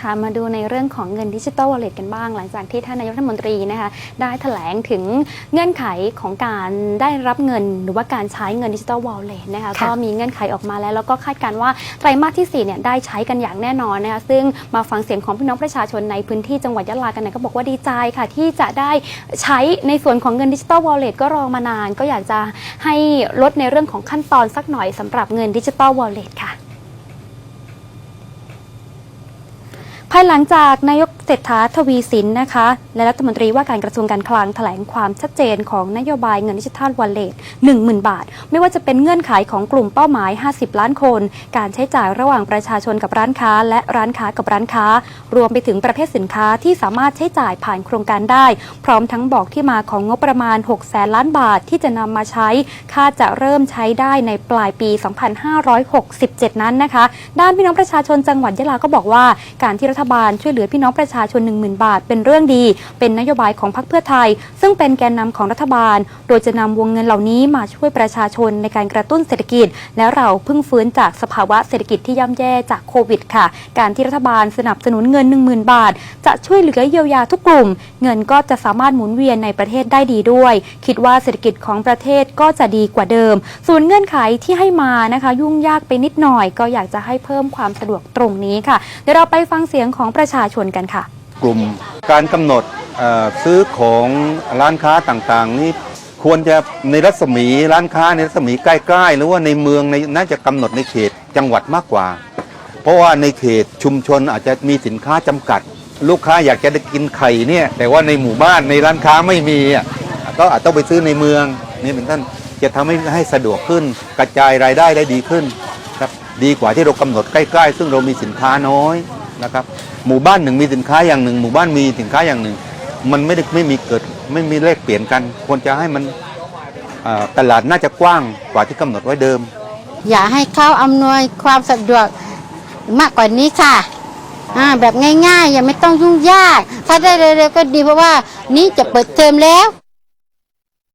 ค่ะมาดูในเรื่องของเงินดิจิ t a ลวอลเล็ตกันบ้าง หลังจากที่ท่านนายกรัฐมนตรีนะคะได้แถลงถึงเงื่อนไขของการได้รับเงิน หรือว่าการใช้เงินดิจิ t a ลวอลเล็ตนะคะค่ะก็มีเงื่อนไขออกมาแล้ว แล้วก็คาดการณ์ว่าไตรมาสที่4เนี่ยได้ใช้กันอย่างแน่นอนนะคะซึ่งมาฟังเสียงของพี่น้องประชาชนในพื้นที่จังหวัดยะลากันหน่อยก็บอกว่าดีใจค่ะ ที่จะได้ใช้ในส่วนของเงินดิจิ t a ลวอลเล็ตก็รอมานาน ก็อยากจะให้ลดในเรื่องของขั้นตอนสักหน่อยสำหรับเงินดิจิ t a ลวอลเล็ตค่ะ ภายหลังจากนายก เศรษฐาทวีสินนะคะ และรัฐมนตรีว่าการกระทรวงการคลังแถลงความชัดเจนของนโยบายเงินดิจิทัลวอลเล็ต10,000 บาท ไม่ว่าจะเป็นเงื่อนไขของกลุ่มเป้าหมาย 50 ล้านคน การใช้จ่ายระหว่างประชาชนกับร้านค้า และร้านค้ากับร้านค้า รวมไปถึงประเภทสินค้าที่สามารถใช้จ่ายผ่านโครงการได้ พร้อมทั้งบอกที่มาของงบประมาณ 6 แสนล้านบาทที่จะนำมาใช้คาดจะเริ่มใช้ได้ในปลายปี 2567 นั้นนะคะ ด้านพี่น้องประชาชนจังหวัดยะลาก็บอกว่า การที่รัฐบาลช่วยเหลือพี่น้องประชาชน 10,000 บาท เป็นเรื่องดี เป็นนโยบายของพรรคเพื่อไทย ซึ่งเป็นแกนนำของรัฐบาล โดยจะนำวงเงินเหล่านี้มาช่วยประชาชนในการกระตุ้นเศรษฐกิจ และเราเพิ่งฟื้นจากสภาวะเศรษฐกิจที่ย่ำแย่จากโควิดค่ะ การที่รัฐบาลสนับสนุนเงิน 10,000 บาท จะช่วยเหลือเยียวยาทุกกลุ่ม เงินก็จะสามารถหมุนเวียนในประเทศได้ดีด้วย คิดว่าเศรษฐกิจของประเทศก็จะดีกว่าเดิม ส่วนเงื่อนไขที่ให้มานะคะ ยุ่งยากไปนิดหน่อย ก็อยากจะให้เพิ่มความสะดวกตรงนี้ค่ะ เดี๋ยวเราไปฟังเสียงของประชาชนกันค่ะ กลุ่ม การกำหนดซื้อของร้านค้าต่างๆ นี่ควรจะในรัศมีร้านค้าในรัศมีใกล้ๆ หรือว่าในเมืองในน่าจะกำหนดในเขตจังหวัดมากกว่า เพราะว่าในเขตชุมชนอาจจะมีสินค้าจำกัด ลูกค้าอยากจะได้กินไข่เนี่ยแต่ว่าในหมู่บ้านในร้านค้าไม่มีก็อาจต้องไปซื้อในเมืองนี่เป็นต้นจะทำให้ให้สะดวกขึ้นกระจายรายได้ได้ดีขึ้นครับดีกว่าที่เรากำหนดใกล้ ๆ ซึ่งเรามีสินค้าน้อยนะครับ หมู่บ้านหนึ่งมีสินค้าอย่างหนึ่ง หมู่บ้านมีสินค้าอย่างหนึ่ง มันไม่ได้ไม่มีเกิดไม่มีเลขเปลี่ยนกัน ควรจะให้มันตลาดน่าจะกว้างกว่าที่กำหนดไว้เดิม อยากให้เขาอำนวยความสะดวกมากกว่านี้ค่ะอ่าแบบง่ายๆ อย่าไม่ต้องยุ่งยาก ถ้าได้เร็วๆก็ดีเพราะว่านี้จะเปิดเทอมแล้ว